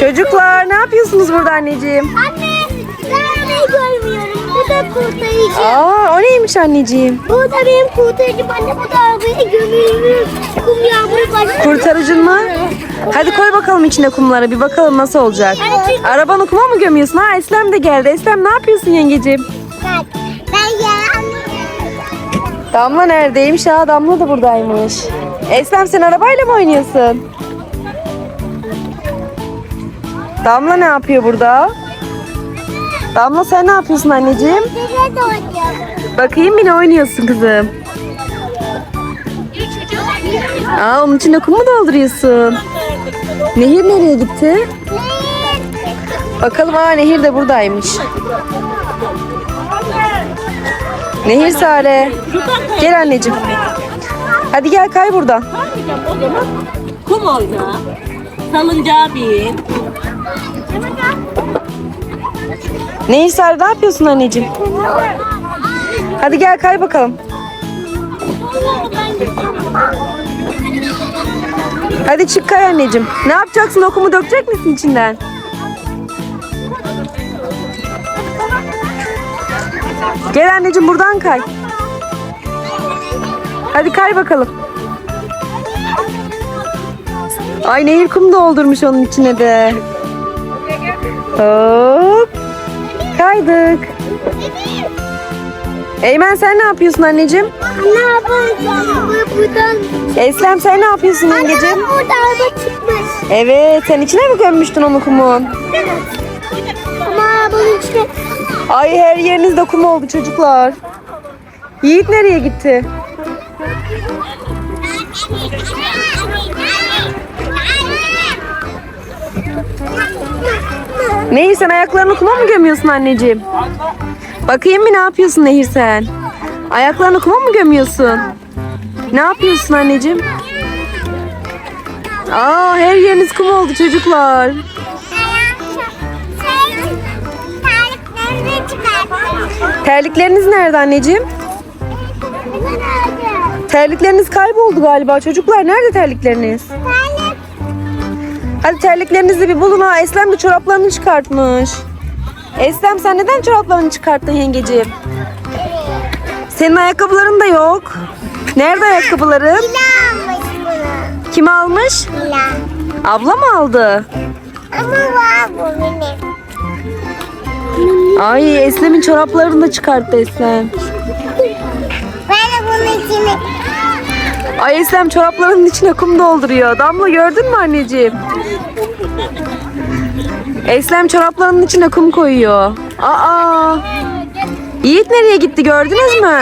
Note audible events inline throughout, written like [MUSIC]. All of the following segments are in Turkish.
Çocuklar ne yapıyorsunuz burada anneciğim? Anne ben arabayı görmüyorum. Bu da kurtarıcı. Aa o neymiş anneciğim? Bu da benim kurtarıcım. Anne bu da arabaya gömülmüş. Kum yağmuru başladı. Kurtarıcın mı? Hadi koy bakalım içine kumları bir bakalım nasıl olacak. Arabanı kuma mı gömüyorsun? Ha Eslem de geldi. Eslem ne yapıyorsun yengeciğim? Bak ben yalan. Damla neredeymiş? Ha Damla da buradaymış. Eslem sen arabayla mı oynuyorsun? Damla ne yapıyor burada? Damla sen ne yapıyorsun anneciğim? Size de oynayalım. Bakayım bir ne oynuyorsun kızım? Aa onun içine kum mu dolduruyorsun? Nehir nereye gitti? Bakalım aa Nehir de buradaymış. Nehir Sare. Gel anneciğim. Hadi gel kay buradan. Kum oyna. Salıncağa bin. Sare ne yapıyorsun anneciğim? Hadi gel kay bakalım. Hadi çık kay anneciğim. Ne yapacaksın? Okumu dökecek misin içinden? Gel anneciğim buradan kay. Hadi kay bakalım. Ay nehir kum doldurmuş onun içine de. Hop. Kaydık. Eymen sen ne yapıyorsun anneciğim? Ne yapacağım? Bu buradan. Eslem sen ne yapıyorsun Anne yengeciğim? bak burada araba çıkmış. Evet sen içine mi gömmüştün onu kumun? Ama bunun içine Ay her yerinizde kum oldu çocuklar. Yiğit nereye gitti? Nehir sen ayaklarını kuma mı gömüyorsun anneciğim? Bakayım bir ne yapıyorsun Nehir sen? Ayaklarını kuma mı gömüyorsun? Ne yapıyorsun anneciğim? Aa her yeriniz kum oldu çocuklar. Terlikleriniz nerede anneciğim? Terlikleriniz kayboldu galiba. Çocuklar nerede terlikleriniz? Hadi terliklerinizi bir bulun ha. Eslem de çoraplarını çıkartmış. Eslem sen neden çoraplarını çıkarttın yengeciğim? Senin ayakkabıların da yok. Nerede ayakkabıların? Mila almış bunu. Kim almış? Mila. Abla mı aldı? Ama var bu benim. Ay Eslem'in çoraplarını da çıkarttı Eslem. Ben de bunun içine Ay Eslem çoraplarının içine kum dolduruyor. Damla gördün mü anneciğim? Eslem çoraplarının içine kum koyuyor. Aa! Yiğit nereye gitti gördünüz mü?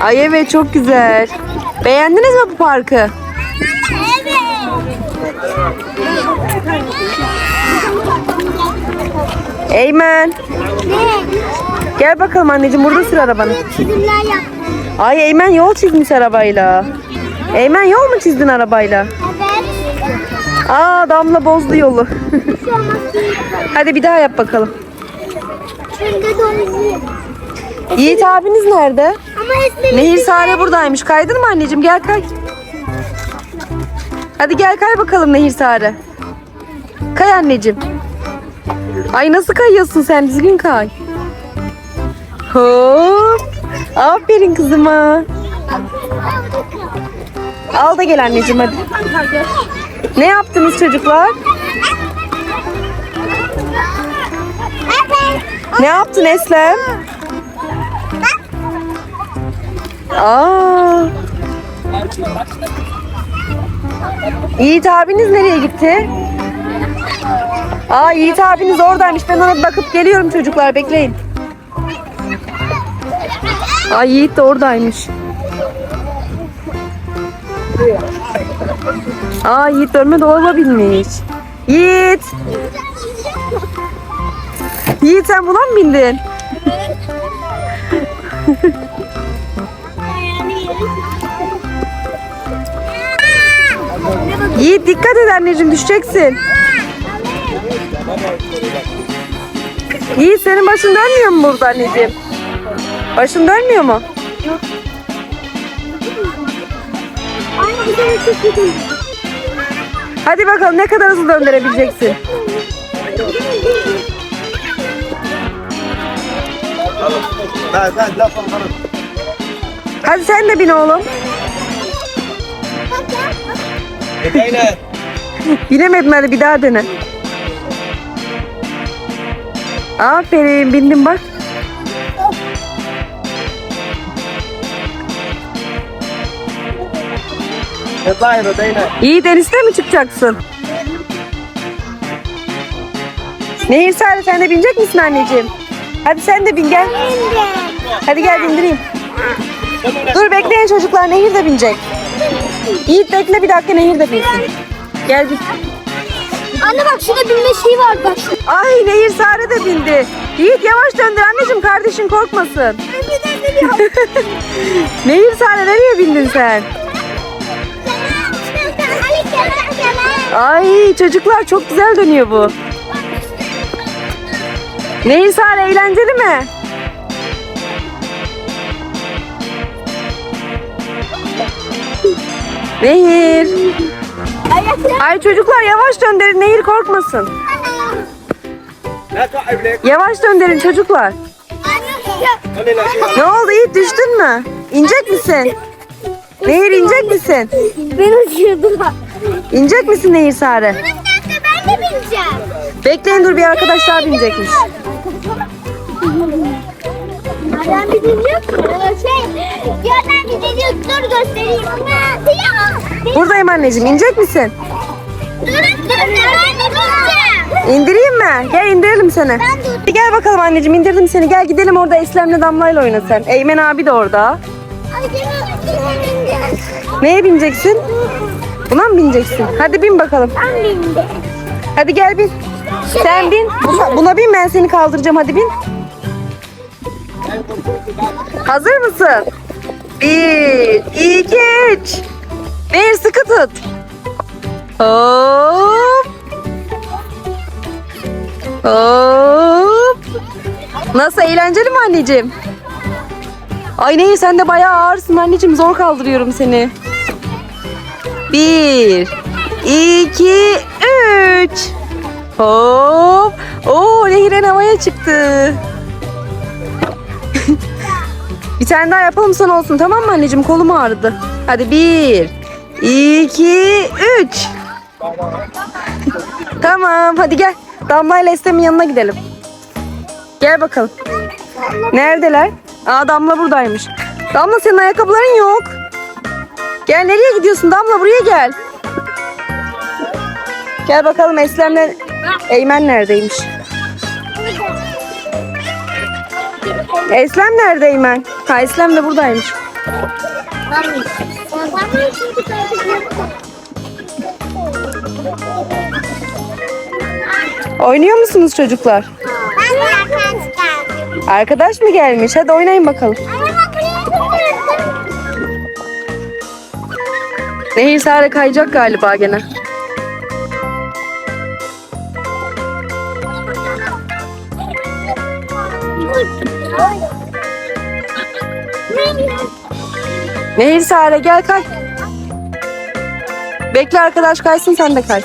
Ay evet çok güzel. Beğendiniz mi bu parkı? Evet. Eymen Ne? gel bakalım anneciğim burada sür arabanı. Çizimler yaptım. Ay Eymen yol çizmiş arabayla. Eymen yol mu çizdin arabayla? Evet. Aa Damla bozdu yolu. [LAUGHS] Hadi bir daha yap bakalım. Yiğit abiniz nerede? Nehir Sare buradaymış. Kaydın mı anneciğim? Gel kay. Hadi gel kay bakalım Nehir Sare. Kay anneciğim. Ay nasıl kayıyorsun sen? Düzgün kay. Hop. Aferin kızıma. Al da gel anneciğim hadi. Ne yaptınız çocuklar? Ne yaptın Eslem? Aa. Yiğit abiniz nereye gitti? Aa Yiğit abiniz oradaymış. Ben ona bakıp geliyorum çocuklar. Bekleyin. Aa Yiğit de oradaymış. Aa Yiğit dönme dolaba binmiş. Yiğit. Yiğit sen buna mı bindin? Yiğit dikkat et anneciğim düşeceksin. Yiğit senin başın dönmüyor mu burada anneciğim? Başın dönmüyor mu? Kötü. Hadi bakalım ne kadar hızlı döndürebileceksin. Hadi sen de bin oğlum. [LAUGHS] Eteğine. Binemedin hadi bir daha dene. Aferin bindim bak. İyi denizde mi çıkacaksın? Nehir Sare sen de binecek misin anneciğim? Hadi sen de bin gel. Hadi gel bindireyim. Dur bekleyin çocuklar Nehir de binecek. Yiğit bekle bir dakika Nehir de binsin. Gel bin. Anne bak şurada binme şeyi var bak. Ay Nehir Sare de bindi. Yiğit yavaş döndür anneciğim kardeşin korkmasın. [LAUGHS] Nehir Sare nereye bindin sen? Ay çocuklar çok güzel dönüyor bu. Sare eğlenceli mi? Nehir. Ay çocuklar yavaş döndürün Nehir korkmasın. Yavaş döndürün çocuklar. Ne oldu Yiğit düştün mü? İnecek misin? Nehir inecek misin? Ben uçuyordum. İnecek misin Nehir Sare? Bir dakika ben de bineceğim. Bekleyin dur bir arkadaş daha binecekmiş. Ben bir dinliyorum. Şey, yerden bir dinliyorum. Dur göstereyim. Buradayım anneciğim inecek misin? Durun durun. Ben de bineceğim. İndireyim mi? Gel indirelim seni. Hadi gel bakalım anneciğim indirdim seni. Gel gidelim orada Eslem'le Damla'yla oyna sen. Eymen abi de orada. Ay. Neye bineceksin? Buna mı bineceksin? Hadi bin bakalım. Ben bindim. Hadi gel bin. Sen bin. Buna, buna bin ben seni kaldıracağım hadi bin. Hazır mısın? Bir, iki, üç. Bir sıkı tut. Hop. Hop. Nasıl eğlenceli mi anneciğim? Ay Nehir sen de bayağı ağırsın anneciğim zor kaldırıyorum seni. Bir, iki, üç. Hop. Oo Nehir'in havaya çıktı. [LAUGHS] bir tane daha yapalım son olsun tamam mı anneciğim? Kolum ağrıdı. Hadi bir, iki, üç. [LAUGHS] tamam hadi gel. Damla ile Eslem'in yanına gidelim. Gel bakalım. Neredeler? Aa Damla buradaymış. Damla senin ayakkabıların yok. Gel nereye gidiyorsun Damla buraya gel. Gel bakalım Eslem'le Eymen neredeymiş? Eslem nerede Eymen? Ha Eslem de buradaymış. Oynuyor musunuz çocuklar? Arkadaş mı gelmiş? Hadi oynayın bakalım. Nehir Sare kayacak galiba gene. Nehir Sare gel kay. Bekle arkadaş kaysın sen de kay.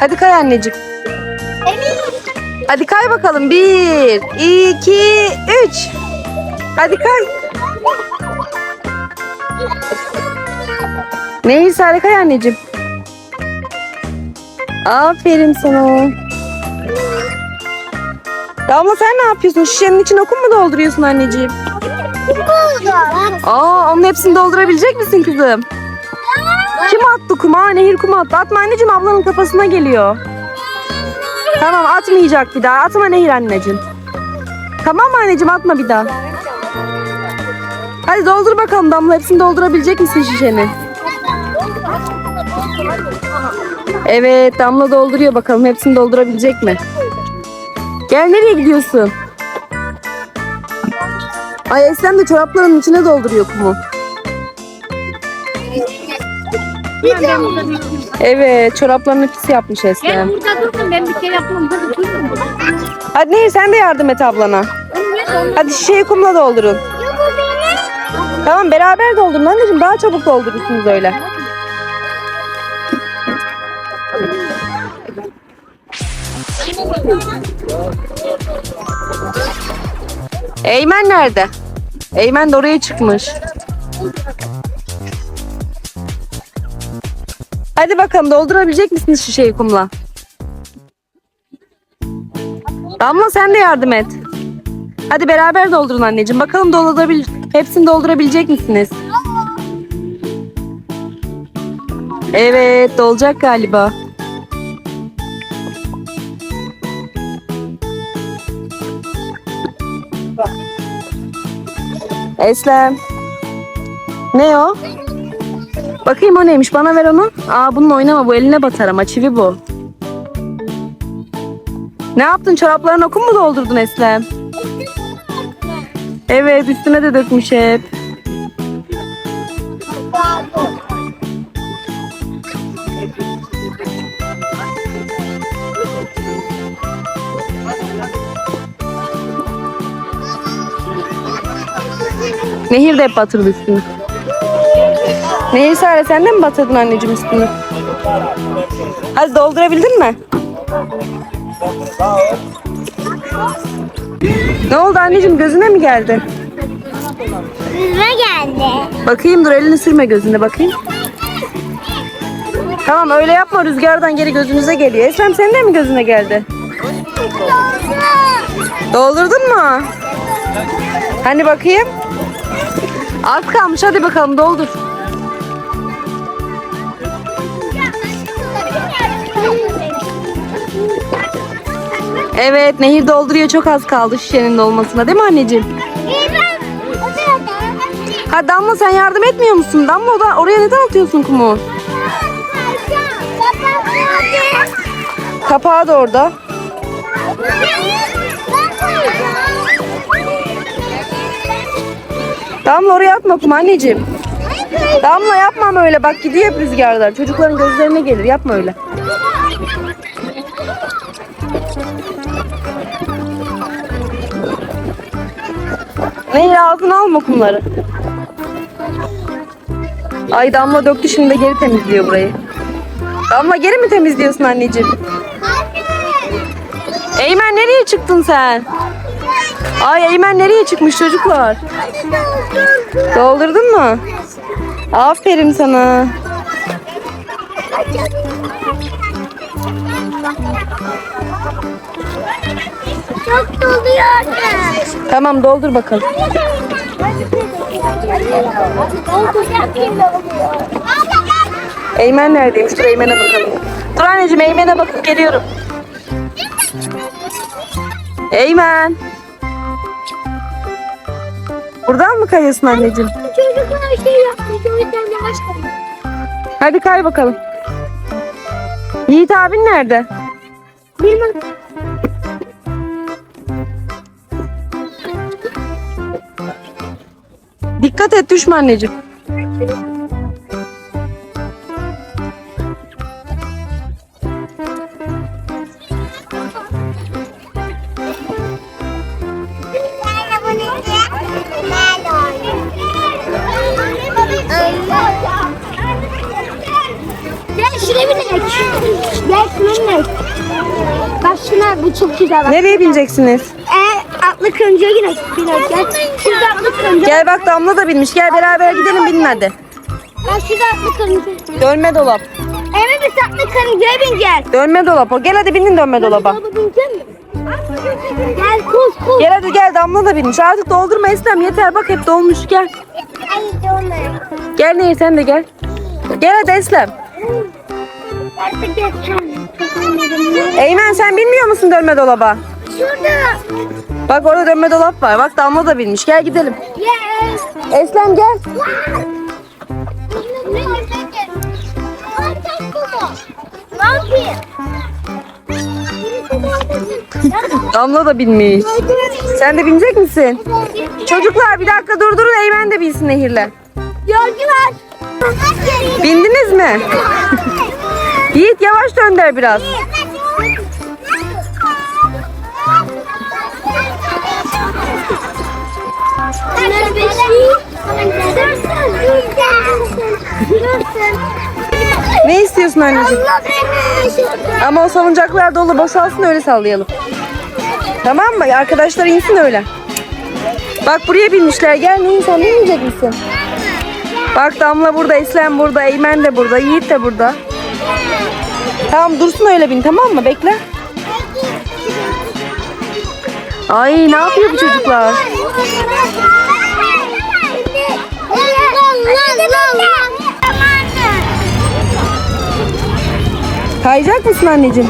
Hadi kay anneciğim. Hadi kay bakalım. Bir, iki, üç. Hadi kay. Nehir Sare kay anneciğim. Aferin sana. Damla sen ne yapıyorsun? Şişenin içine okun mu dolduruyorsun anneciğim? Aa onun hepsini doldurabilecek misin kızım? Kim attı kuma? Nehir kuma attı. Atma anneciğim ablanın kafasına geliyor. Tamam atmayacak bir daha. Atma Nehir anneciğim. Tamam mı anneciğim atma bir daha. Hadi doldur bakalım Damla. Hepsini doldurabilecek misin şişenin? Evet Damla dolduruyor bakalım. Hepsini doldurabilecek mi? Gel nereye gidiyorsun? Ay Eslem de çoraplarının içine dolduruyor kumu. Evet çoraplarını pis yapmış Eslem. Burada durdum ben bir kere yapmam. Hadi durdum. Hadi Nehir sen de yardım et ablana. Hadi şişeyi kumla doldurun. Tamam beraber doldurun anneciğim daha çabuk doldurursunuz öyle. Eymen nerede? Eymen de oraya çıkmış. Hadi bakalım doldurabilecek misiniz şişeyi kumla? Damla sen de yardım et. Hadi beraber doldurun anneciğim. Bakalım doldurabil hepsini doldurabilecek misiniz? Evet, dolacak galiba. Eslem. Ne o? Bakayım o neymiş? Bana ver onu. Aa bununla oynama. Bu eline batar ama çivi bu. Ne yaptın? Çoraplarına okun mu doldurdun Eslem? Evet üstüne de dökmüş hep. Nehir de hep batırdı üstünü. Nehir Sare sen de mi batırdın anneciğim üstünü? Hadi doldurabildin mi? Ne oldu anneciğim gözüne mi geldi? Yüzüme geldi. Bakayım dur elini sürme gözüne bakayım. Tamam öyle yapma rüzgardan geri gözünüze geliyor. Esrem senin de mi gözüne geldi? Doldurdun mu? Hani bakayım. Az kalmış hadi bakalım doldur. Evet nehir dolduruyor çok az kaldı şişenin dolmasına değil mi anneciğim? Ha Damla sen yardım etmiyor musun? Damla o da oraya neden atıyorsun kumu? Kapağı da orada. Damla oraya atma kumu anneciğim. Damla yapma öyle bak gidiyor hep rüzgarlar. Çocukların gözlerine gelir yapma öyle. Nehir ağzına alma kumları. Ay Damla döktü şimdi de geri temizliyor burayı. Damla geri mi temizliyorsun anneciğim? Eymen nereye çıktın sen? Ay Eymen nereye çıkmış çocuklar? Doldurdun mu? Aferin sana. Çok doluyor. Tamam doldur bakalım. Eymen neredeymiş? Dur Eymen'e bakalım. Dur anneciğim Eymen'e bakıp geliyorum. Eymen. Buradan mı kayıyorsun anneciğim? Çocuklar şey yapmış. O yüzden yavaş kalıyor. Hadi kay bakalım. Yiğit abin nerede? Bilmem. Dikkat et düşme anneciğim. Gel şuraya binek. Gel şuna binek. Bak şuna bu çok güzel bak. Nereye bineceksiniz? Atlı kırıncıya gidelim. Binek gel. Şurada atlı. Gel bak Damla da binmiş. Gel beraber gidelim binin hadi. Bak şurada atlı kırıncı. Dönme dolap. Evet biz atlı kırıncıya bineceğiz. Dönme dolap o. Gel hadi binin dönme dolaba. Baba binecek mi? Gel koş koş. Gel hadi gel Damla da binmiş. Artık doldurma Eslem yeter bak hep dolmuş gel. Ay dolma. Gel Nehir sen de gel. Gel hadi Eslem. Artık yeter. Eymen sen bilmiyor musun dönme dolaba? Şurada. Bak orada dönme dolap var. Bak Damla da binmiş. Gel gidelim. Yes. Eslem gel. Damla da binmiş. Sen de binecek misin? Çocuklar bir dakika durdurun Eymen de binsin Nehir'le. Yolcular. Bindiniz mi? Yiğit yavaş dönder biraz. İstiyorsun anneciğim? Ama o salıncaklar dolu boşalsın öyle sallayalım. Tamam mı? Arkadaşlar insin öyle. Bak buraya binmişler. Gel Neyin sen binmeyecek misin? Bak Damla burada, Eslem burada, Eymen de burada, Yiğit de burada. Tamam dursun öyle bin tamam mı? Bekle. Ay ne yapıyor bu çocuklar? Kayacak mısın anneciğim?